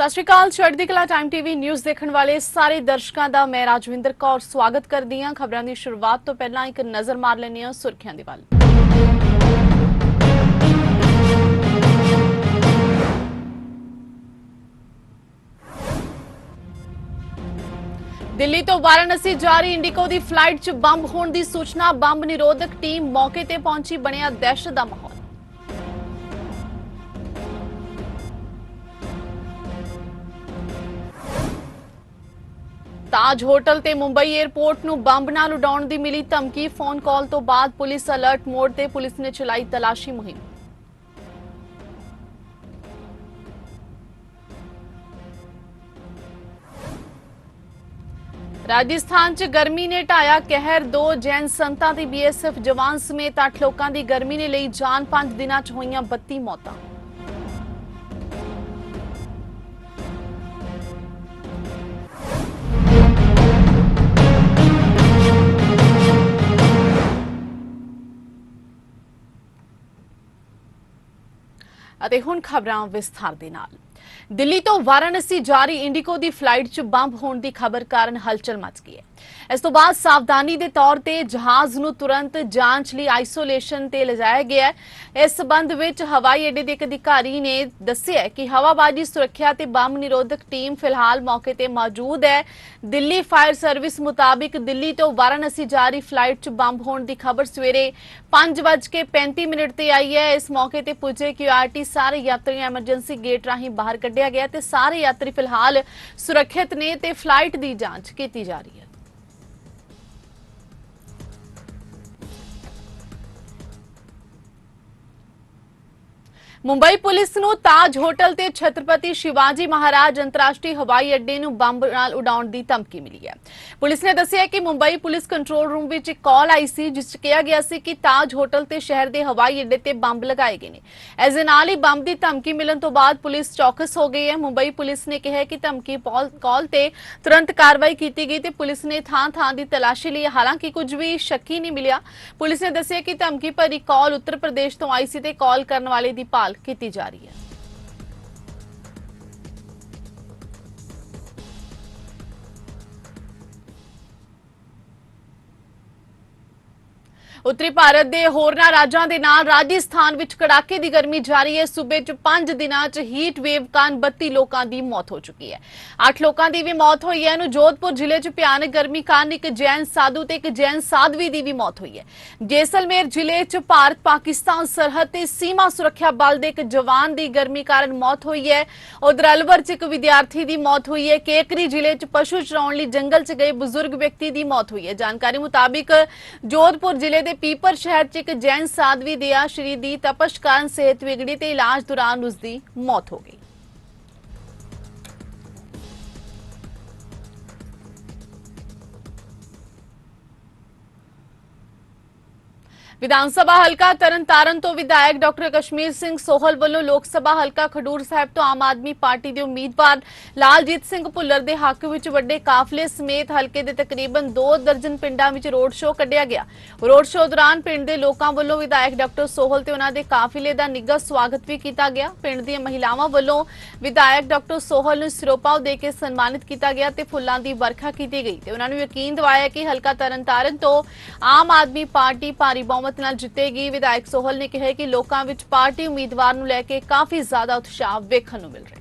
ਸਤਿ ਸ਼੍ਰੀ ਅਕਾਲ, ਚੜ੍ਹਦੀ ਕਲਾ ਟਾਈਮ ਟੀਵੀ ਨਿਊਜ਼ ਦੇਖਣ ਵਾਲੇ ਸਾਰੇ ਦਰਸ਼ਕਾਂ ਦਾ ਮੈਂ ਰਾਜਵਿੰਦਰ ਕੌਰ ਸਵਾਗਤ ਕਰਦੀ ਹਾਂ। ਖਬਰਾਂ ਦੀ ਸ਼ੁਰੂਆਤ ਤੋਂ ਪਹਿਲਾਂ ਇੱਕ ਨਜ਼ਰ ਮਾਰ ਲੈਂਦੇ ਹਾਂ ਸੁਰਖੀਆਂ ਦੇ ਵੱਲ। ਦਿੱਲੀ ਤੋਂ ਵਾਰਾਣਸੀ ਜਾ ਰਹੀ ਇੰਡੀਗੋ ਦੀ ਫਲਾਈਟ 'ਚ ਬੰਬ ਹੋਣ ਦੀ ਸੂਚਨਾ। ਬੰਬ ਨਿਰੋਧਕ ਟੀਮ ਮੌਕੇ ਤੇ ਪਹੁੰਚੀ, ਬਣਿਆ ਦਹਿਸ਼ਤ ਦਾ ਮਾਹੌਲ। ਤਾਜ ਹੋਟਲ ਤੇ ਮੁੰਬਈ 에ਅਰਪੋਰਟ ਨੂੰ ਬੰਬ ਨਾਲ ਉਡਾਉਣ ਦੀ ਮਿਲੀ ਧਮਕੀ। ਫੋਨ ਕਾਲ ਤੋਂ ਬਾਅਦ ਪੁਲਿਸ ਅਲਰਟ ਮੋਡ ਤੇ ਪੁਲਿਸ ਨੇ ਚਲਾਈ ਤਲਾਸ਼ੀ ਮੁਹਿੰਮ। ਰਾਜਸਥਾਨ 'ਚ ਗਰਮੀ ਨੇ ਢਾਇਆ ਕਹਿਰ। ਦੋ ਜੈਨ ਸੰਤਾਂ ਦੀ ਬੀਐਸਐਫ ਜਵਾਨ ਸਮੇਤ 8 ਲੋਕਾਂ ਦੀ ਗਰਮੀ ਨੇ ਲਈ ਜਾਨ 5 ਦਿਨਾਂ 'ਚ ਹੋਈਆਂ 32 ਮੌਤਾਂ। ਅਤੇ ਹੁਣ ਖਬਰਾਂ ਵਿਸਥਾਰ ਦੇ ਨਾਲ। ਦਿੱਲੀ ਤੋਂ ਵਾਰਾਣਸੀ ਜਾਰੀ ਇੰਡੀਗੋ ਦੀ ਫਲਾਈਟ 'ਚ ਬੰਬ ਹੋਣ ਦੀ ਖਬਰ ਕਾਰਨ ਹਲਚਲ ਮਚ ਗਈ ਹੈ। ਇਸ ਤੋਂ ਬਾਅਦ ਸਾਵਧਾਨੀ ਦੇ ਤੌਰ ਤੇ ਜਹਾਜ਼ ਨੂੰ ਤੁਰੰਤ ਜਾਂਚ ਲਈ ਆਈਸੋਲੇਸ਼ਨ ਤੇ ਲਿਜਾਇਆ ਗਿਆ ਇਸ ਸਬੰਧ ਵਿੱਚ ਹਵਾਈ ਅੱਡੇ ਦੇ ਇੱਕ ਅਧਿਕਾਰੀ ਨੇ ਦੱਸਿਆ ਕਿ ਹਵਾਬਾਜ਼ੀ, ਸੁਰੱਖਿਆ ਤੇ ਬੰਬ ਨਿਰੋਧਕ ਟੀਮ ਫਿਲਹਾਲ ਮੌਕੇ ਤੇ ਮੌਜੂਦ ਹੈ। ਦਿੱਲੀ ਫਾਇਰ ਸਰਵਿਸ ਮੁਤਾਬਿਕ ਦਿੱਲੀ ਤੋਂ ਵਾਰਾਣਸੀ ਜਾ ਰਹੀ ਫਲਾਈਟ 'ਚ ਬੰਬ ਹੋਣ ਦੀ ਖਬਰ ਸਵੇਰੇ 5:35 ਮਿੰਟ ਤੇ ਆਈ ਹੈ। ਇਸ ਮੌਕੇ ਤੇ ਪੁੱਜੇ ਕਿਊਆਰਟੀ ਸਾਰੇ ਯਾਤਰੀਆਂ ਐਮਰਜੈਂਸੀ ਗੇਟ ਰਾਹੀਂ ਬਾਹਰ ਕੱਢਿਆ ਗਿਆ ਤੇ ਸਾਰੇ ਯਾਤਰੀ ਫਿਲਹਾਲ ਸੁਰੱਖਿਅਤ ਨੇ ਤੇ ਫਲਾਈਟ ਦੀ ਜਾਂਚ ਕੀਤੀ ਜਾ ਰਹੀ ਹੈ। ਮੁੰਬਈ ਪੁਲਿਸ ਨੂੰ ਤਾਜ ਹੋਟਲ ਤੇ ਛਤਰਪਤੀ ਸ਼ਿਵਾਜੀ ਮਹਾਰਾਜ ਅੰਤਰਰਾਸ਼ਟਰੀ ਹਵਾਈ ਅੱਡੇ ਨੂੰ ਬੰਬ ਨਾਲ ਉਡਾਉਣ ਦੀ ਧਮਕੀ ਮਿਲੀ ਹੈ। ਪੁਲਿਸ ਨੇ ਦੱਸਿਆ ਕਿ ਮੁੰਬਈ ਪੁਲਿਸ ਕੰਟਰੋਲ ਰੂਮ ਵਿੱਚ ਇੱਕ ਕਾਲ ਆਈ ਸੀ, ਜਿਸ 'ਚ ਕਿਹਾ ਗਿਆ ਸੀ ਕਿ ਤਾਜ ਹੋਟਲ ਤੇ ਸ਼ਹਿਰ ਦੇ ਹਵਾਈ ਅੱਡੇ ਤੇ ਬੰਬ ਲਗਾਏ ਗਏ ਨੇ। ਇਸ ਦੇ ਨਾਲ ਹੀ ਬੰਬ ਦੀ ਧਮਕੀ ਮਿਲਣ ਤੋਂ ਬਾਅਦ ਪੁਲਿਸ ਚੌਕਸ ਹੋ ਗਈ ਹੈ। ਮੁੰਬਈ ਪੁਲਿਸ ਨੇ ਕਿਹਾ ਕਿ ਧਮਕੀ ਕਾਲ ਤੇ ਤੁਰੰਤ ਕਾਰਵਾਈ ਕੀਤੀ ਗਈ ਤੇ ਪੁਲਿਸ ਨੇ ਥਾਂ-ਥਾਂ ਦੀ ਤਲਾਸ਼ੀ ਲਈ, ਹਾਲਾਂਕਿ ਕੁਝ ਵੀ ਸ਼ੱਕੀ ਨਹੀਂ ਮਿਲਿਆ। ਪੁਲਿਸ ਨੇ ਦੱਸਿਆ ਕਿ ਧਮਕੀ ਭਰੀ ਕਾਲ ਉੱਤਰ ਪ੍ਰਦੇਸ਼ ਤੋਂ ਆਈ ਸੀ ਤੇ ਕਾਲ ਕਰਨ ਵਾਲੇ ਦੀ ਭਾਲ ਕੀਤੀ ਜਾ ਰਹੀ ਹੈ। ਉੱਤਰੀ ਭਾਰਤ ਦੇ ਹੋਰਨਾਂ ਰਾਜਾਂ ਦੇ ਨਾਲ ਰਾਜਸਥਾਨ ਵਿੱਚ ਕੜਾਕੇ ਦੀ ਗਰਮੀ ਜਾਰੀ ਹੈ। ਸੂਬੇ 'ਚ 5 ਦਿਨਾਂ 'ਚ ਹੀਟ ਵੇਵ ਕਾਰਨ 32 ਲੋਕਾਂ ਦੀ ਮੌਤ ਹੋ ਚੁੱਕੀ ਹੈ। 8 ਲੋਕਾਂ ਦੀ ਵੀ ਮੌਤ ਹੋਈ ਹੈ। ਨੂੰ ਜੋਧਪੁਰ ਜ਼ਿਲ੍ਹੇ 'ਚ ਭਿਆਨਕ ਗਰਮੀ ਕਾਰਨ ਇੱਕ ਜੈਨ ਸਾਧੂ ਤੇ ਇੱਕ ਜੈਨ ਸਾਧਵੀ ਦੀ ਵੀ ਮੌਤ ਹੋਈ ਹੈ। ਜੈਸਲਮੇਰ ਜ਼ਿਲ੍ਹੇ 'ਚ ਭਾਰਤ ਪਾਕਿਸਤਾਨ ਸਰਹੱਦ ਤੇ ਸੀਮਾ ਸੁਰੱਖਿਆ ਬਲ ਦੇ ਇੱਕ ਜਵਾਨ ਦੀ ਗਰਮੀ ਕਾਰਨ ਮੌਤ ਹੋਈ ਹੈ। ਉਧਰ ਅਲਵਰ 'ਚ ਇੱਕ ਵਿਦਿਆਰਥੀ ਦੀ ਮੌਤ ਹੋਈ ਹੈ। ਕੇਕਰੀ ਜ਼ਿਲ੍ਹੇ 'ਚ ਪਸ਼ੂ ਚਰਾਉਣ ਲਈ ਜੰਗਲ 'ਚ ਗਏ ਬਜ਼ੁਰਗ ਵਿਅਕਤੀ ਦੀ ਮੌਤ ਹੋਈ ਹੈ। ਜਾਣਕਾਰੀ ਮੁਤਾਬਿਕ ਜੋਧਪੁਰ ਜ਼ਿਲ੍ਹੇ ਦੇ ਪੀਪਰ ਸ਼ਹਿਰ 'ਚ ਇੱਕ ਜੈਨ ਸਾਧਵੀ ਦੇ ਆਸ਼ਰੀ ਦੀ ਤਪਸ਼ ਕਾਰਨ ਸਿਹਤ ਵਿਗੜੀ ਤੇ ਇਲਾਜ ਦੌਰਾਨ ਉਸ ਦੀ ਮੌਤ ਹੋ ਗਈ। ਵਿਧਾਨ ਸਭਾ ਹਲਕਾ ਤਰਨਤਾਰਨ ਤੋਂ ਵਿਧਾਇਕ ਡਾਕਟਰ ਕਸ਼ਮੀਰ ਸਿੰਘ ਸੋਹਲ ਵੱਲੋਂ ਲੋਕ ਸਭਾ ਹਲਕਾ ਖਡੂਰ ਸਾਹਿਬ ਤੋਂ ਆਮ ਆਦਮੀ ਪਾਰਟੀ ਦੇ ਉਮੀਦਵਾਰ ਲਾਲਜੀਤ ਸਿੰਘ ਭੁੱਲਰ ਦੇ ਹੱਕ ਵਿੱਚ ਵੱਡੇ ਕਾਫਲੇ ਸਮੇਤ ਹਲਕੇ ਦੇ ਤਕਰੀਬਨ 2 ਦਰਜਨ ਪਿੰਡਾਂ ਵਿੱਚ ਰੋਡ ਸ਼ੋਅ ਕੱਢਿਆ ਗਿਆ। ਰੋਡ ਸ਼ੋਅ ਦੌਰਾਨ ਪਿੰਡ ਦੇ ਲੋਕਾਂ ਵੱਲੋਂ ਵਿਧਾਇਕ ਡਾਕਟਰ ਸੋਹਲ ਤੇ ਉਹਨਾਂ ਦੇ ਕਾਫਲੇ ਦਾ ਨਿੱਘਾ ਸਵਾਗਤ ਵੀ ਕੀਤਾ ਗਿਆ। ਪਿੰਡ ਦੀਆਂ ਮਹਿਲਾਵਾਂ ਵੱਲੋਂ ਵਿਧਾਇਕ ਡਾਕਟਰ ਸੋਹਲ ਨੂੰ ਸਿਰੋਪਾਓ ਦੇ ਕੇ ਸਨਮਾਨਿਤ ਕੀਤਾ ਗਿਆ ਤੇ ਫੁੱਲਾਂ ਦੀ ਵਰਖਾ ਕੀਤੀ ਗਈ ਤੇ ਉਹਨਾਂ ਨੂੰ ਯਕੀਨ ਦਿਵਾਇਆ ਕਿ ਹਲਕਾ ਤਰਨਤਾਰਨ ਤੋਂ ਆਮ ਆਦਮੀ ਪਾਰਟੀ ਭਾਰੀ ਬਹੁਮਤ ਨਾਲ ਜਿੱਤੇਗੀ। ਵਿਧਾਇਕ ਸੋਹਲ ਨੇ ਕਿਹਾ ਕਿ ਲੋਕਾਂ ਵਿੱਚ ਪਾਰਟੀ ਉਮੀਦਵਾਰ ਨੂੰ ਲੈ ਕੇ ਕਾਫੀ ਜ਼ਿਆਦਾ ਉਤਸ਼ਾਹ ਵੇਖਣ ਨੂੰ ਮਿਲ ਰਿਹਾ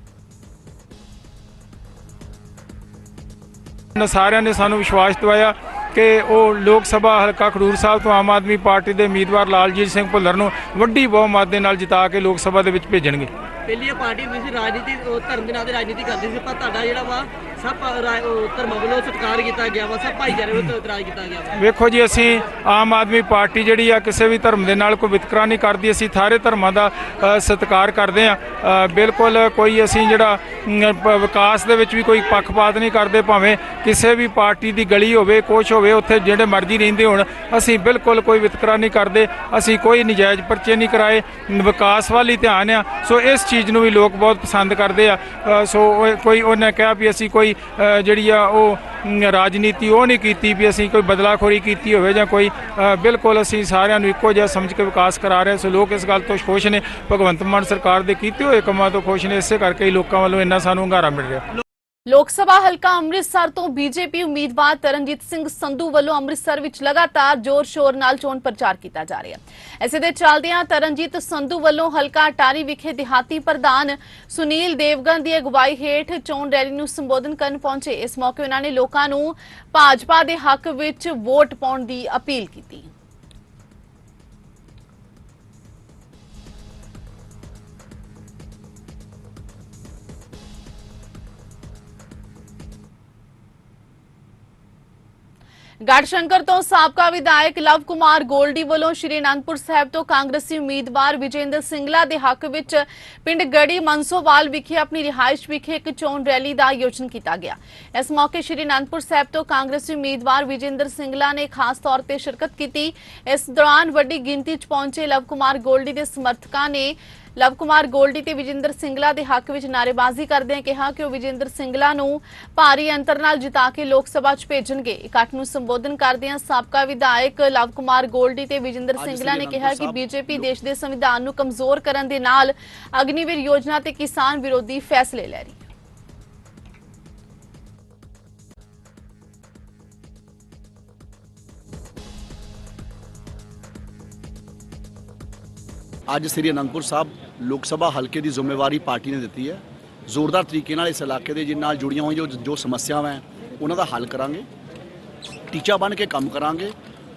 ਹੈ। ਸਾਰਿਆਂ ਨੇ ਸਾਨੂੰ ਵਿਸ਼ਵਾਸ ਦਿਵਾਇਆ ਕਿ ਉਹ ਲੋਕ ਸਭਾ ਹਲਕਾ ਖਡੂਰ ਸਾਹਿਬ ਤੋਂ ਆਮ ਆਦਮੀ ਪਾਰਟੀ ਦੇ ਉਮੀਦਵਾਰ ਲਾਲਜੀਤ ਸਿੰਘ ਭੁੱਲਰ ਨੂੰ ਵੱਡੀ ਬਹੁਮਤ ਦੇ ਨਾਲ ਜਿਤਾ ਕੇ ਲੋਕ ਸਭਾ ਦੇ ਵਿੱਚ ਭੇਜਣਗੇ। ਪਹਿਲੀ ਇਹ ਪਾਰਟੀ ਹੁੰਦੀ ਸੀ ਰਾਜਨੀਤੀ ਉਹ ਧਰਮ ਦੇ ਨਾਂ ਤੇ ਰਾਜਨੀਤੀ ਕਰਦੀ ਸੀ ਪਰ ਤੁਹਾਡਾ ਜਿਹੜਾ ਵਾ ਸਭ ਰਾ- ਉਹ ਧਰਮਾਂ ਵੱਲੋਂ ਸਤਿਕਾਰ ਕੀਤਾ ਗਿਆ ਵਾ ਸਭ ਭਾਈਚਾਰੇ ਵੱਲੋਂ ਇਤਰਾਜ਼ ਕੀਤਾ ਗਿਆ ਵਾ। ਵੇਖੋ ਜੀ ਅਸੀਂ ਆਮ ਆਦਮੀ ਪਾਰਟੀ ਜਿਹੜੀ ਆ ਕਿਸੇ ਵੀ ਧਰਮ ਦੇ ਨਾਲ ਕੋਈ ਵਿਤਕਰਾ ਨਹੀਂ ਕਰਦੀ ਅਸੀਂ ਸਾਰੇ ਧਰਮਾਂ ਦਾ ਅ, ਸਤਿਕਾਰ ਕਰਦੇ ਆ। ਬਿਲਕੁਲ ਕੋਈ ਅਸੀਂ ਜਿਹੜਾ ਅਮ, ਪ- ਵਿਕਾਸ ਦੇ ਵਿੱਚ ਵੀ ਕੋਈ ਪੱਖਪਾਤ ਨਹੀਂ ਕਰਦੇ ਭਾਵੇਂ ਕਿਸੇ ਵੀ ਪਾਰਟੀ ਦੀ ਗਲੀ ਹੋਵੇ ਕੁਛ ਹੋਵੇ ਉੱਥੇ ਜਿਹੜੇ ਮਰਜ਼ੀ ਰਹਿੰਦੇ ਹੋਣ ਅਸੀਂ ਬਿਲਕੁਲ ਕੋਈ ਵਿਤਕਰਾ ਨਹੀਂ ਕਰਦੇ ਅਸੀਂ ਕੋਈ ਨਜਾਇਜ਼ ਪਰਚੇ ਨਹੀਂ ਕਰਾਏ ਵਿਕਾਸ ਵੱਲ ਹੀ ਧਿਆਨ ਆ। ਸੋ ਇਸ ਚੀਜ਼ ਚੀਜ਼ ਨੂੰ ਵੀ ਲੋਕ ਬਹੁਤ ਪਸੰਦ ਕਰਦੇ ਆ। ਸੋ ਕੋਈ ਉਹਨੇ ਕਿਹਾ ਵੀ ਅਸੀਂ ਕੋਈ ਜਿਹੜੀ ਆ ਉਹ ਰਾਜਨੀਤੀ ਉਹ ਨਹੀਂ ਕੀਤੀ ਵੀ ਅਸੀਂ ਕੋਈ ਬਦਲਾਖੋਰੀ ਕੀਤੀ ਹੋਵੇ ਜਾਂ ਕੋਈ ਬਿਲਕੁਲ ਅਸੀਂ ਸਾਰਿਆਂ ਨੂੰ ਇੱਕੋ ਜਿਹਾ ਸਮਝ ਕੇ ਵਿਕਾਸ ਕਰਾ ਰਹੇ ਸੋ ਲੋਕ ਇਸ ਗੱਲ ਤੋਂ ਖੁਸ਼ ਨੇ। ਭਗਵੰਤ ਮਾਨ ਸਰਕਾਰ ਦੇ ਕੀਤੇ ਹੋਏ ਕੰਮਾਂ ਤੋਂ ਖੁਸ਼ ਨੇ। ਇਸੇ ਕਰਕੇ ਹੀ ਲੋਕਾਂ ਵੱਲੋਂ ਇੰਨਾ ਸਾਨੂੰ ਹੰਗਾਰਾ ਮਿਲ ਰਿਹਾ। ਲੋਕ ਸਭਾ ਹਲਕਾ ਅੰਮ੍ਰਿਤਸਰ ਤੋਂ ਬੀਜੇਪੀ ਉਮੀਦਵਾਰ ਤਰਨਜੀਤ ਸਿੰਘ ਸੰਧੂ ਵੱਲੋਂ ਅੰਮ੍ਰਿਤਸਰ ਵਿੱਚ ਲਗਾਤਾਰ ਜ਼ੋਰ-ਸ਼ੋਰ ਨਾਲ ਚੋਣ ਪ੍ਰਚਾਰ ਕੀਤਾ ਜਾ ਰਿਹਾ ਹੈ। ਇਸੇ ਦੇ ਚੱਲਦਿਆਂ ਤਰਨਜੀਤ ਸੰਧੂ ਵੱਲੋਂ ਹਲਕਾ ਅਟਾਰੀ ਵਿਖੇ ਦਿਹਾਤੀ ਪ੍ਰਧਾਨ ਸੁਨੀਲ ਦੇਵਗਨ ਦੀ ਅਗਵਾਈ ਹੇਠ ਚੋਣ ਰੈਲੀ ਨੂੰ ਸੰਬੋਧਨ ਕਰਨ ਪਹੁੰਚੇ। ਇਸ ਮੌਕੇ ਉਹਨਾਂ ਨੇ ਲੋਕਾਂ ਨੂੰ ਭਾਜਪਾ ਦੇ ਹੱਕ ਵਿੱਚ ਵੋਟ ਪਾਉਣ ਦੀ ਅਪੀਲ ਕੀਤੀ। ਗੜਸ਼ੰਕਰ ਤੋਂ ਸਾਬਕਾ ਵਿਧਾਇਕ ਲਵ ਕੁਮਾਰ ਗੋਲਡੀ ਵੱਲੋਂ ਸ਼੍ਰੀ ਅਨੰਦਪੁਰ ਸਾਹਿਬ ਤੋਂ ਕਾਂਗਰਸੀ ਉਮੀਦਵਾਰ ਵਿਜੇਂਦਰ ਸਿੰਗਲਾ ਦੇ ਹੱਕ ਵਿੱਚ ਪਿੰਡ ਗੜੀ ਮਨਸੋਵਾਲ ਵਿਖੇ ਆਪਣੀ ਰਿਹਾਇਸ਼ ਵਿਖੇ ਇੱਕ ਚੋਣ ਰੈਲੀ ਦਾ ਆਯੋਜਨ ਕੀਤਾ ਗਿਆ। ਇਸ ਮੌਕੇ ਸ਼੍ਰੀ ਅਨੰਦਪੁਰ ਸਾਹਿਬ ਤੋਂ ਕਾਂਗਰਸੀ ਉਮੀਦਵਾਰ ਵਿਜੇਂਦਰ ਸਿੰਗਲਾ ਨੇ ਖਾਸ ਤੌਰ ਤੇ ਸ਼ਿਰਕਤ ਕੀਤੀ। ਇਸ ਦੌਰਾਨ ਵੱਡੀ ਗਿਣਤੀ 'ਚ ਪਹੁੰਚੇ ਲਵ ਕੁਮਾਰ ਗੋਲਡੀ ਦੇ ਸਮਰਥਕਾਂ ਨੇ ਲਵ ਕੁਮਾਰ ਗੋਲਡੀ ਤੇ ਵਿਜੇਂਦਰ ਸਿੰਗਲਾ ਦੇ ਹੱਕ ਵਿੱਚ ਨਾਅਰੇਬਾਜ਼ੀ ਕਰਦਿਆਂ ਕਿਹਾ ਕਿ ਉਹ ਵਿਜੇਂਦਰ ਸਿੰਗਲਾ ਨੂੰ ਭਾਰੀ ਅੰਤਰ ਨਾਲ ਜਿਤਾ ਕੇ ਲੋਕ ਸਭਾ 'ਚ ਭੇਜਣਗੇ। ਇਕੱਠ ਨੂੰ ਸੰਬੋਧਨ ਕਰਦਿਆਂ ਸਾਬਕਾ ਵਿਧਾਇਕ ਲਵ ਕੁਮਾਰ ਗੋਲਡੀ ਤੇ ਵਿਜੇਂਦਰ ਸਿੰਗਲਾ ਨੇ ਕਿਹਾ ਕਿ ਬੀਜੇਪੀ ਦੇਸ਼ ਦੇ ਸੰਵਿਧਾਨ ਨੂੰ ਕਮਜ਼ੋਰ ਕਰਨ ਦੇ ਨਾਲ ਅਗਨੀਵੀਰ ਯੋਜਨਾ ਤੇ ਕਿਸਾਨ ਵਿਰੋਧੀ ਫੈਸਲੇ ਲੈ ਰਹੀ ਅੱਜ ਸ੍ਰੀ ਅਨੰਦਪੁਰ ਸਾਹਿਬ ਲੋਕ ਸਭਾ ਹਲਕੇ ਦੀ ਜ਼ਿੰਮੇਵਾਰੀ ਪਾਰਟੀ ਨੇ ਦਿੱਤੀ ਹੈ। ਜ਼ੋਰਦਾਰ ਤਰੀਕੇ ਨਾਲ ਇਸ ਇਲਾਕੇ ਦੇ ਜਿਨ ਨਾਲ ਜੁੜੀਆਂ ਹੋਈਆਂ, ਜੋ ਜੋ ਸਮੱਸਿਆਵਾਂ ਹੈ, ਉਹਨਾਂ ਦਾ ਹੱਲ ਕਰਾਂਗੇ। ਟੀਚਾ ਬਣ ਕੇ ਕੰਮ ਕਰਾਂਗੇ,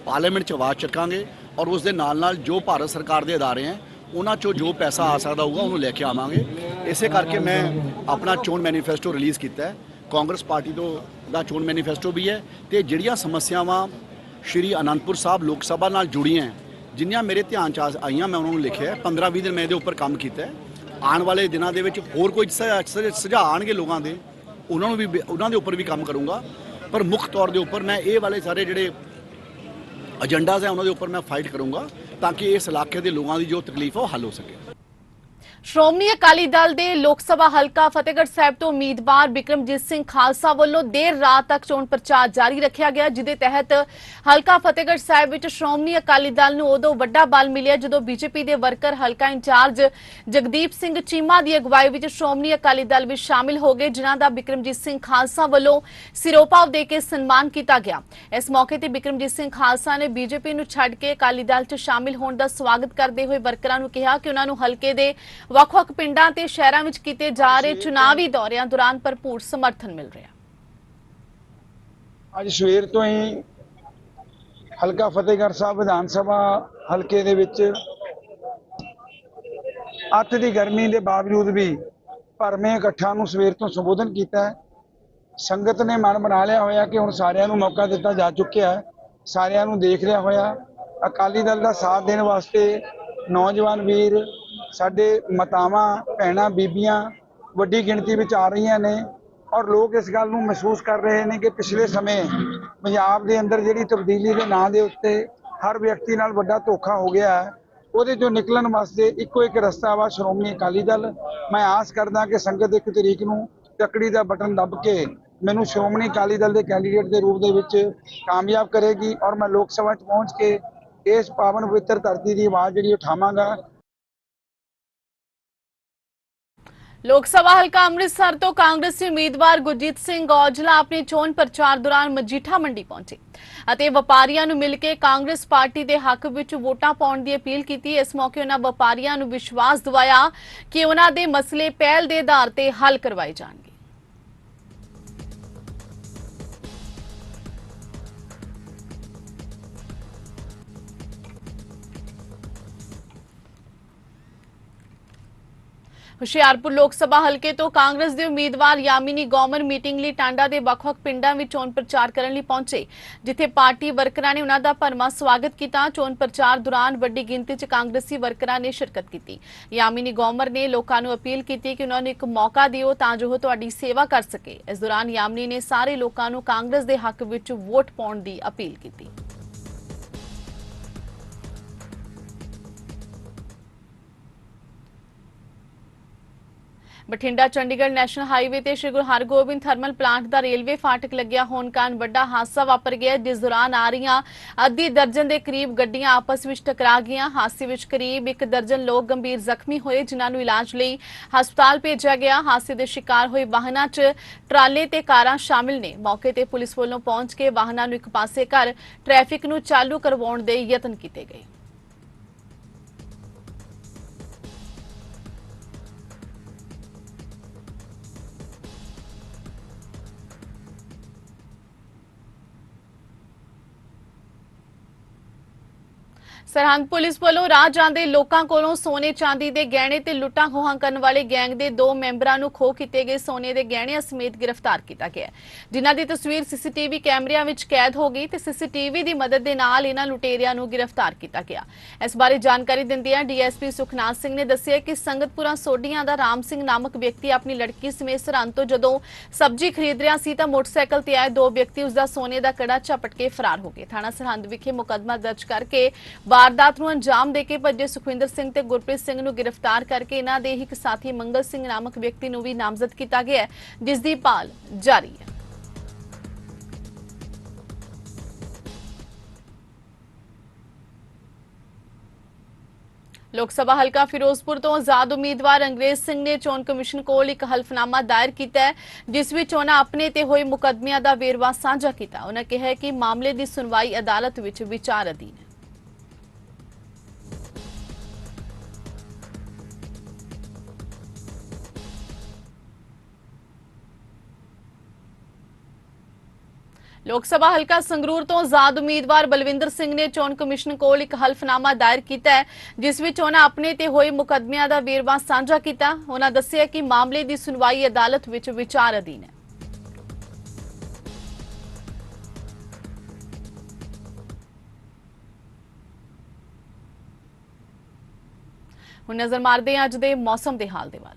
ਪਾਰਲੀਮੈਂਟ 'ਚ ਆਵਾਜ਼ ਚੱਕਾਂਗੇ ਔਰ ਉਸ ਦੇ ਨਾਲ ਨਾਲ ਜੋ ਭਾਰਤ ਸਰਕਾਰ ਦੇ ਅਦਾਰੇ ਹੈ, ਉਹਨਾਂ 'ਚੋਂ ਜੋ ਪੈਸਾ ਆ ਸਕਦਾ ਹੋਊਗਾ, ਉਹਨੂੰ ਲੈ ਕੇ ਆਵਾਂਗੇ। ਇਸੇ ਕਰਕੇ ਮੈਂ ਆਪਣਾ ਚੋਣ ਮੈਨੀਫੈਸਟੋ ਰਿਲੀਜ਼ ਕੀਤਾ ਹੈ। ਕਾਂਗਰਸ ਪਾਰਟੀ ਤੋਂ ਦਾ ਚੋਣ ਮੈਨੀਫੈਸਟੋ ਵੀ ਹੈ ਤੇ ਜਿਹੜੀਆਂ ਸਮੱਸਿਆਵਾਂ ਸ਼੍ਰੀ ਅਨੰਦਪੁਰ ਸਾਹਿਬ ਲੋਕ ਸਭਾ ਨਾਲ ਜੁੜੀਆਂ ਜਿੰਨੀਆਂ ਮੇਰੇ ਧਿਆਨ ਚ ਆਈਆਂ, ਮੈਂ ਉਹਨਾਂ ਨੂੰ ਲਿਖਿਆ ਹੈ। 15 20 ਦਿਨ ਮੈਂ ਇਹਦੇ ਉੱਪਰ ਕੰਮ ਕੀਤਾ ਆਉਣ ਵਾਲੇ ਦਿਨਾਂ ਦੇ ਵਿੱਚ ਹੋਰ ਕੋਈ ਸੁਝਾਅ ਸੁਝਾਅ- ਆਉਣਗੇ ਲੋਕਾਂ ਦੇ, ਉਹਨਾਂ ਨੂੰ ਵੀ ਉਹਨਾਂ ਦੇ ਉੱਪਰ ਵੀ ਕੰਮ ਕਰੂੰਗਾ। ਪਰ ਮੁੱਖ ਤੌਰ ਦੇ ਉੱਪਰ ਮੈਂ ਇਹ ਵਾਲੇ ਸਾਰੇ ਜਿਹੜੇ ਏਜੰਡਾਜ਼ ਹੈ, ਉਹਨਾਂ ਦੇ ਉੱਪਰ ਮੈਂ ਫਾਈਟ ਕਰੂੰਗਾ ਤਾਂ ਕਿ ਇਸ ਇਲਾਕੇ ਦੇ ਲੋਕਾਂ ਦੀ ਜੋ ਤਕਲੀਫ ਹੈ ਉਹ ਹੱਲ ਹੋ ਸਕੇ। ਸ਼੍ਰੋਮਣੀ ਅਕਾਲੀ ਦਲ ਦੇ ਲੋਕ ਸਭਾ ਹਲਕਾ ਫਤਿਹਗੜ੍ਹ ਸਾਹਿਬ ਤੋਂ ਉਮੀਦਵਾਰ ਬਿਕਰਮਜੀਤ ਸਿੰਘ ਖਾਲਸਾ ਵੱਲੋਂ ਦੇਰ ਰਾਤ ਤੱਕ ਚੋਣ ਪ੍ਰਚਾਰ ਜਾਰੀ ਰੱਖਿਆ ਗਿਆ ਜਿਦੇ ਤਹਿਤ ਹਲਕਾ ਫਤਿਹਗੜ੍ਹ ਸਾਹਿਬ ਵਿੱਚ ਸ਼੍ਰੋਮਣੀ ਅਕਾਲੀ ਦਲ ਨੂੰ ਉਦੋਂ ਵੱਡਾ ਬਲ ਮਿਲਿਆ ਜਦੋਂ ਬੀਜੇਪੀ ਦੇ ਵਰਕਰ ਹਲਕਾ ਇੰਚਾਰਜ ਜਗਦੀਪ ਸਿੰਘ ਚੀਮਾ ਦੀ ਅਗਵਾਈ ਵਿੱਚ ਸ਼੍ਰੋਮਣੀ ਅਕਾਲੀ ਦਲ ਵਿੱਚ ਸ਼ਾਮਿਲ ਹੋ ਗਏ, ਜਿਨ੍ਹਾਂ ਦਾ ਬਿਕਰਮਜੀਤ ਸਿੰਘ ਖਾਲਸਾ ਵੱਲੋਂ ਸਿਰੋਪਾਵ ਦੇ ਕੇ ਸਨਮਾਨ ਕੀਤਾ ਗਿਆ। ਇਸ ਮੌਕੇ ਤੇ ਬਿਕਰਮਜੀਤ ਸਿੰਘ ਖਾਲਸਾ ਨੇ ਬੀਜੇਪੀ ਨੂੰ ਛੱਡ ਕੇ ਅਕਾਲੀ ਦਲ 'ਚ ਸ਼ਾਮਿਲ ਹੋਣ ਦਾ ਸਵਾਗਤ ਕਰਦੇ ਹੋਏ ਵਰਕਰਾਂ ਨੂੰ ਕਿਹਾ ਕਿ ਉਹਨਾਂ ਨੂੰ ਹਲਕੇ ਦੇ ਵੱਖ-ਵੱਖ ਪਿੰਡਾਂ ਤੇ ਸ਼ਹਿਰਾਂ ਵਿੱਚ ਕੀਤੇ ਜਾ ਰਹੇ ਚੁਣਾਵੀ ਦੌਰਿਆਂ ਦੌਰਾਨ ਭਰਪੂਰ ਸਮਰਥਨ ਮਿਲ ਰਿਹਾ। ਅੱਜ ਸਵੇਰ ਤੋਂ ਹੀ ਹਲਕਾ ਫਤਿਹਗੜ੍ਹ ਸਾਹਿਬ ਵਿਧਾਨ ਸਭਾ ਹਲਕੇ ਦੇ ਵਿੱਚ ਅੱਤ ਦੀ ਗਰਮੀ ਦੇ ਬਾਵਜੂਦ ਵੀ ਭਰਵੇਂ ਇਕੱਠਾਂ ਨੂੰ ਸਵੇਰ ਤੋਂ ਸੰਬੋਧਨ ਕੀਤਾ ਹੈ। ਸੰਗਤ ਨੇ ਮਨ ਬਣਾ ਲਿਆ ਹੋਇਆ ਕਿ ਹੁਣ ਸਾਰਿਆਂ ਨੂੰ ਮੌਕਾ ਦਿੱਤਾ ਜਾ ਚੁੱਕਿਆ ਹੈ। ਸਾਰਿਆਂ ਨੂੰ ਦੇਖ ਰਿਹਾ ਹੋਇਆ। ਅਕਾਲੀ ਦਲ ਦਾ ਸਾਥ ਦੇਣ ਵਾਸਤੇ ਨੌਜਵਾਨ ਵੀਰ ਸਾਡੇ ਮਾਤਾਵਾਂ, ਭੈਣਾਂ, ਬੀਬੀਆਂ ਵੱਡੀ ਗਿਣਤੀ ਵਿੱਚ ਆ ਰਹੀਆਂ ਨੇ ਔਰ ਲੋਕ ਇਸ ਗੱਲ ਨੂੰ ਮਹਿਸੂਸ ਕਰ ਰਹੇ ਨੇ ਕਿ ਪਿਛਲੇ ਸਮੇਂ ਪੰਜਾਬ ਦੇ ਅੰਦਰ ਜਿਹੜੀ ਤਬਦੀਲੀ ਦੇ ਨਾਂ ਦੇ ਉੱਤੇ ਹਰ ਵਿਅਕਤੀ ਨਾਲ ਵੱਡਾ ਧੋਖਾ ਹੋ ਗਿਆ ਹੈ, ਉਹਦੇ ਚੋਂ ਨਿਕਲਣ ਵਾਸਤੇ ਇੱਕੋ ਇੱਕ ਰਸਤਾ ਵਾ ਸ਼੍ਰੋਮਣੀ ਅਕਾਲੀ ਦਲ। ਮੈਂ ਆਸ ਕਰਦਾ ਕਿ ਸੰਗਤ ਇੱਕ ਤਰੀਕ ਨੂੰ ਤੱਕੜੀ ਦਾ ਬਟਨ ਦੱਬ ਕੇ ਮੈਨੂੰ ਸ਼੍ਰੋਮਣੀ ਅਕਾਲੀ ਦਲ ਦੇ ਕੈਂਡੀਡੇਟ ਦੇ ਰੂਪ ਦੇ ਵਿੱਚ ਕਾਮਯਾਬ ਕਰੇਗੀ ਔਰ ਮੈਂ ਲੋਕ ਸਭਾ 'ਚ ਪਹੁੰਚ ਕੇ ਇਸ ਪਾਵਨ ਪਵਿੱਤਰ ਧਰਤੀ ਦੀ ਆਵਾਜ਼ ਜਿਹੜੀ ਉਠਾਵਾਂਗਾ। ਲੋਕ ਸਭਾ ਹਲਕਾ ਅੰਮ੍ਰਿਤਸਰ ਤੋਂ ਕਾਂਗਰਸੀ ਉਮੀਦਵਾਰ ਗੁਰਜੀਤ ਸਿੰਘ ਔਜਲਾ ਆਪਣੇ ਚੋਣ ਪ੍ਰਚਾਰ ਦੌਰਾਨ ਮਜੀਠਾ ਮੰਡੀ ਪਹੁੰਚੇ ਅਤੇ ਵਪਾਰੀਆਂ ਨੂੰ ਮਿਲ ਕੇ ਕਾਂਗਰਸ ਪਾਰਟੀ ਦੇ ਹੱਕ ਵਿੱਚ ਵੋਟਾਂ ਪਾਉਣ ਦੀ ਅਪੀਲ ਕੀਤੀ। ਇਸ ਮੌਕੇ ਉਹਨਾਂ ਵਪਾਰੀਆਂ ਨੂੰ ਵਿਸ਼ਵਾਸ ਦਿਵਾਇਆ ਕਿ ਉਹਨਾਂ ਦੇ ਮਸਲੇ ਪਹਿਲ ਦੇ ਆਧਾਰ ਤੇ ਹੱਲ ਕਰਵਾਏ ਜਾਣਗੇ। ਹੁਸ਼ਿਆਰਪੁਰ ਲੋਕ ਸਭਾ ਹਲਕੇ ਤੋਂ ਕਾਂਗਰਸ ਦੇ ਉਮੀਦਵਾਰ ਯਾਮਿਨੀ ਗੌਮਰ ਮੀਟਿੰਗ ਲਈ ਟਾਂਡਾ ਦੇ ਵੱਖ-ਵੱਖ ਪਿੰਡਾਂ ਵਿੱਚ ਚੋਣ ਪ੍ਰਚਾਰ ਕਰਨ ਲਈ ਪਹੁੰਚੇ, ਜਿੱਥੇ ਪਾਰਟੀ ਵਰਕਰਾਂ ਨੇ ਉਹਨਾਂ ਦਾ ਭਰਮਾ ਸਵਾਗਤ ਕੀਤਾ। ਚੋਣ ਪ੍ਰਚਾਰ ਦੌਰਾਨ ਵੱਡੀ ਗਿਣਤੀ 'ਚ ਕਾਂਗਰਸੀ ਵਰਕਰਾਂ ਨੇ ਸ਼ਿਰਕਤ ਕੀਤੀ। ਯਾਮਿਨੀ ਗੌਮਰ ਨੇ ਲੋਕਾਂ ਨੂੰ ਅਪੀਲ ਕੀਤੀ ਕਿ ਉਹਨਾਂ ਨੂੰ ਇੱਕ ਮੌਕਾ ਦਿਓ ਤਾਂ ਜੋ ਉਹ ਤੁਹਾਡੀ ਸੇਵਾ ਕਰ ਸਕੇ। ਇਸ ਦੌਰਾਨ ਯਾਮਿਨੀ ਨੇ ਸਾਰੇ ਲੋਕਾਂ ਨੂੰ ਕਾਂਗਰਸ ਦੇ ਹੱਕ ਵਿੱਚ ਵੋਟ ਪਾਉਣ ਦੀ ਅਪੀਲ ਕੀਤੀ। ਬਠਿੰਡਾ, ਚੰਡੀਗੜ੍ਹ ਨੈਸ਼ਨਲ ਹਾਈਵੇ ਤੇ ਸ਼੍ਰੀ ਗੁਰੂ ਹਰਗੋਬਿੰਦ ਥਰਮਲ ਪਲਾਂਟ ਦਾ ਰੇਲਵੇ ਫਾਟਕ ਲੱਗਿਆ। ਹੋਣ ਕਾਰਨ ਵੱਡਾ ਹਾਦਸਾ ਵਾਪਰ ਗਿਆ ਜਿਸ ਦੌਰਾਨ ਆ ਰਹੀਆਂ ਅੱਧੀ ਦਰਜਨ ਦੇ ਕਰੀਬ ਗੱਡੀਆਂ ਆਪਸ ਵਿੱਚ ਟਕਰਾ ਗਈਆਂ। ਹਾਦਸੇ ਵਿੱਚ ਕਰੀਬ ਇੱਕ ਦਰਜਨ ਲੋਕ ਗੰਭੀਰ ਜ਼ਖਮੀ ਹੋਏ, ਜਿਨ੍ਹਾਂ ਨੂੰ ਇਲਾਜ ਲਈ ਹਸਪਤਾਲ ਭੇਜਿਆ ਗਿਆ। ਹਾਦਸੇ ਦੇ ਸ਼ਿਕਾਰ ਹੋਏ ਵਾਹਨਾਂ 'ਚ ਟਰਾਲੇ ਤੇ ਕਾਰਾਂ ਸ਼ਾਮਿਲ ਨੇ। ਮੌਕੇ ਤੇ ਪੁਲਿਸ ਵੱਲੋਂ ਪਹੁੰਚ ਕੇ ਵਾਹਨਾਂ ਨੂੰ ਇੱਕ ਪਾਸੇ ਕਰ ਟ੍ਰੈਫਿਕ ਨੂੰ ਚਾਲੂ ਕਰਵਾਉਣ ਦੇ ਯਤਨ ਕੀਤੇ ਗਏ। ਸਰਹੰਦ ਪੁਲਿਸ ਵੱਲੋਂ ਰਾਹ ਜਾਂਦੇ ਲੋਕਾਂ ਕੋਲੋਂ ਸੋਨੇ ਚਾਂਦੀ ਦੇ ਗਹਿਣੇ ਤੇ ਲੁੱਟਾਂ ਖੋਹਾਂ ਕਰਨ ਵਾਲੇ ਗੈਂਗ ਦੇ ਦੋ ਮੈਂਬਰਾਂ ਨੂੰ ਖੋਹ ਕੀਤੇ ਗਏ ਸੋਨੇ ਦੇ ਗਹਿਣਿਆਂ ਸਮੇਤ ਗ੍ਰਿਫਤਾਰ ਕੀਤਾ ਗਿਆ ਜਿਨ੍ਹਾਂ ਦੀ ਤਸਵੀਰ ਸੀਸੀਟੀਵੀ ਕੈਮਰਿਆਂ ਵਿੱਚ ਕੈਦ ਹੋ ਗਈ ਤੇ ਸੀਸੀਟੀਵੀ ਦੀ ਮਦਦ ਦੇ ਨਾਲ ਇਹਨਾਂ ਲੁਟੇਰਿਆਂ ਨੂੰ ਗ੍ਰਿਫਤਾਰ ਕੀਤਾ ਗਿਆ। ਇਸ ਬਾਰੇ ਜਾਣਕਾਰੀ ਦਿੰਦਿਆਂ ਡੀਐਸਪੀ ਸੁਖਨਾਥ ਸਿੰਘ ਨੇ ਦੱਸਿਆ ਕਿ ਸੰਗਤਪੁਰਾ ਸੋਢੀਆਂ ਦਾ ਰਾਮ ਸਿੰਘ ਨਾਮਕ ਵਿਅਕਤੀ ਆਪਣੀ ਲੜਕੀ ਸਮੇਤ ਸਰਹੰਦ ਤੋਂ ਜਦੋਂ ਸਬਜ਼ੀ ਖਰੀਦ ਰਿਹਾ ਸੀ ਤਾਂ ਮੋਟਰਸਾਈਕਲ ਤੇ ਆਏ ਦੋ ਵਿਅਕਤੀ ਉਸ ਦਾ ਸੋਨੇ ਦਾ ਕੜਾ ਝਪਟ ਕੇ ਫਰਾਰ ਹੋ ਗਏ। ਥਾਣਾ ਸਰਹੰਦ ਵਿਖੇ ਮੁਕੱਦਮਾ ਦਰਜ ਕਰਕੇ ਵਾਰਦਾਤ ਨੂੰ ਅੰਜਾਮ ਦੇ ਕੇ ਭੱਜੇ ਸੁਖਵਿੰਦਰ ਸਿੰਘ ਤੇ ਗੁਰਪ੍ਰੀਤ ਸਿੰਘ ਨੂੰ ਗ੍ਰਿਫਤਾਰ ਕਰਕੇ ਇਹਨਾਂ ਦੇ ਇੱਕ ਸਾਥੀ ਮੰਗਲ ਸਿੰਘ ਨਾਮਕ ਵਿਅਕਤੀ ਨੂੰ ਵੀ ਨਾਮਜ਼ਦ ਕੀਤਾ ਗਿਆ ਹੈ, ਜਿਸ ਦੀ ਭਾਲ ਜਾਰੀ ਹੈ। ਲੋਕ ਸਭਾ ਹਲਕਾ ਫਿਰੋਜ਼ਪੁਰ ਤੋਂ ਆਜ਼ਾਦ ਉਮੀਦਵਾਰ ਅੰਗਰੇਜ਼ ਸਿੰਘ ਨੇ ਚੋਣ ਕਮਿਸ਼ਨ ਕੋਲ ਇੱਕ ਹਲਫਨਾਮਾ ਦਾਇਰ ਕੀਤਾ ਹੈ, ਜਿਸ ਵਿੱਚ ਉਹਨਾਂ ਆਪਣੇ ਤੇ ਹੋਏ ਮੁਕੱਦਮਿਆਂ ਦਾ ਵੇਰਵਾ ਸਾਂਝਾ ਕੀਤਾ। ਉਹਨਾਂ ਕਿਹਾ ਕਿ ਮਾਮਲੇ ਦੀ ਸੁਣਵਾਈ ਅਦਾਲਤ ਵਿੱਚ ਵਿਚਾਰ ਅਧੀਨ ਲੋਕ ਸਭਾ ਹਲਕਾ ਸੰਗਰੂਰ ਤੋਂ ਆਜ਼ਾਦ ਉਮੀਦਵਾਰ ਬਲਵਿੰਦਰ ਸਿੰਘ ਨੇ ਚੋਣ ਕਮਿਸ਼ਨ ਕੋਲ ਇੱਕ ਹਲਫਨਾਮਾ ਦਾਇਰ ਕੀਤਾ ਹੈ, ਜਿਸ ਵਿੱਚ ਉਹਨਾਂ ਆਪਣੇ ਤੇ ਹੋਏ ਮੁਕੱਦਮਿਆਂ ਦਾ ਵੇਰਵਾ ਸਾਂਝਾ ਕੀਤਾ। ਉਹਨਾਂ ਦੱਸਿਆ ਕਿ ਮਾਮਲੇ ਦੀ ਸੁਣਵਾਈ ਅਦਾਲਤ ਵਿੱਚ ਵਿਚਾਰ ਅਧੀਨ ਹੈ। ਹੁਣ ਨਜ਼ਰ ਮਾਰਦੇ ਹਾਂ ਅੱਜ ਦੇ ਮੌਸਮ ਦੇ ਹਾਲ ਦੇ ਵੱਲ।